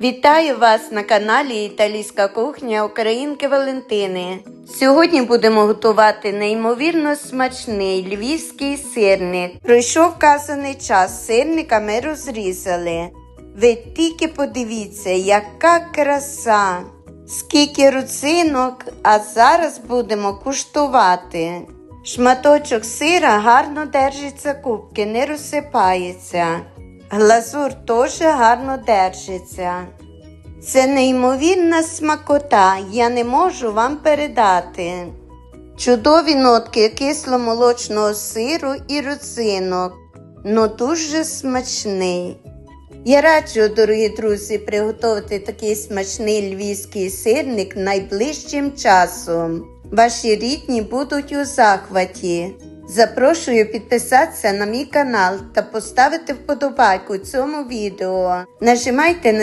Вітаю вас на каналі Італійська кухня Українки Валентини. Сьогодні будемо готувати неймовірно смачний львівський сирник. Пройшов вказаний час, сирника ми розрізали. Ви тільки подивіться, яка краса! Скільки руцинок, а зараз будемо куштувати. Шматочок сира гарно держиться кубки, не розсипається. Глазур теж гарно держиться. Це неймовірна смакота, я не можу вам передати. Чудові нотки кисломолочного сиру і руцинок, ну дуже смачний. Я раджу, дорогі друзі, приготувати такий смачний львівський сирник найближчим часом. Ваші рідні будуть у захваті. Запрошую підписатися на мій канал та поставити вподобайку цьому відео. Нажимайте на